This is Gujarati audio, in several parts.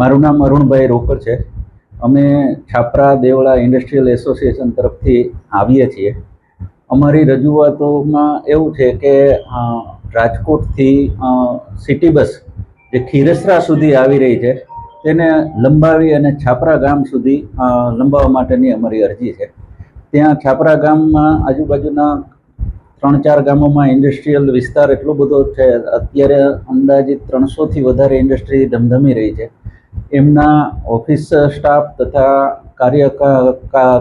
મારું નામ અરુણભાઈ રોકર છે. અમે છાપરા દેવળા ઇન્ડસ્ટ્રીયલ એસોસિએશન તરફથી આવીએ છીએ. અમારી રજૂઆતોમાં એવું છે કે રાજકોટથી સિટી બસ જે ખીરસરા સુધી આવી રહી છે, તેને લંબાવી અને છાપરા ગામ સુધી લંબાવવા માટેની અમારી અરજી છે. ત્યાં છાપરા ગામમાં આજુબાજુના ત્રણ ચાર ગામોમાં ઇન્ડસ્ટ્રીયલ વિસ્તાર એટલો બધો છે, અત્યારે અંદાજિત ત્રણસોથી વધારે ઇન્ડસ્ટ્રી ધમધમી રહી છે. એમના ઓફિસ સ્ટાફ તથા કાર્ય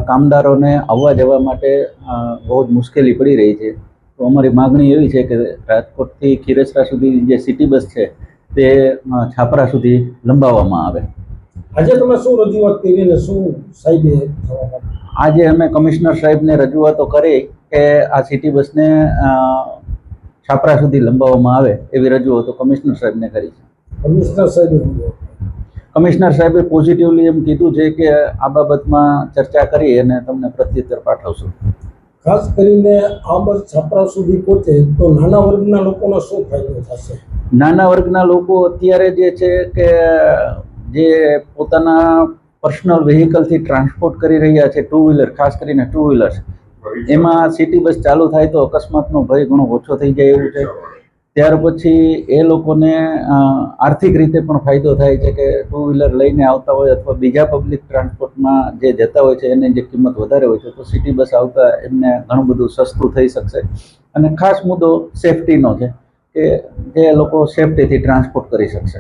કામદારોને આવવા જવા માટે બહુ જ મુશ્કેલી પડી રહી છે. તો અમારી માગણી એવી છે કે રાજકોટથી ખીરસરા સુધી જે સિટી બસ છે તે છાપરા સુધી લંબાવવામાં આવે. આજે તમે શું રજૂઆત કરી ને શું સાહેબે આજે અમે કમિશનર સાહેબને રજૂઆતો કરી કે આ સિટી બસને છાપરા સુધી લંબાવવામાં આવે એવી રજૂઆતો કમિશનર સાહેબને કરી છે. કમિશનર સાહેબે? કમિશનર સાહેબે પોઝિટિવલી એમ કીધું છે કે આ બાબતમાં ચર્ચા કરી અને તમને પ્રત્યુત્તર પાઠવશું. ખાસ કરીને આ બસ છાપરા સુધી પહોંચે તો નાના વર્ગના લોકોનો શું ફાયદો થશે? નાના વર્ગના લોકો અત્યારે જે છે કે જે પોતાના પર્સનલ વ્હીકલથી ટ્રાન્સપોર્ટ કરી રહ્યા છે ટુ વ્હીલર ખાસ કરીને ટુ વ્હીલર્સ એમાં સિટી બસ ચાલુ થાય તો અકસ્માતનો ભય ઘણો ઓછો થઈ જાય એવું છે. ત્યાર પછી એ લોકોને આર્થિક રીતે પણ ફાયદો થાય છે કે ટુ વ્હીલર લઈને આવતા હોય અથવા બીજા પબ્લિક ટ્રાન્સપોર્ટમાં જે જતા હોય છે, એની જે કિંમત વધારે હોય છે, તો સિટી બસ આવતા એમને ઘણું બધું સસ્તું થઈ શકશે. અને ખાસ મુદ્દો સેફટીનો છે કે જે લોકો સેફટીથી ટ્રાન્સપોર્ટ કરી શકશે.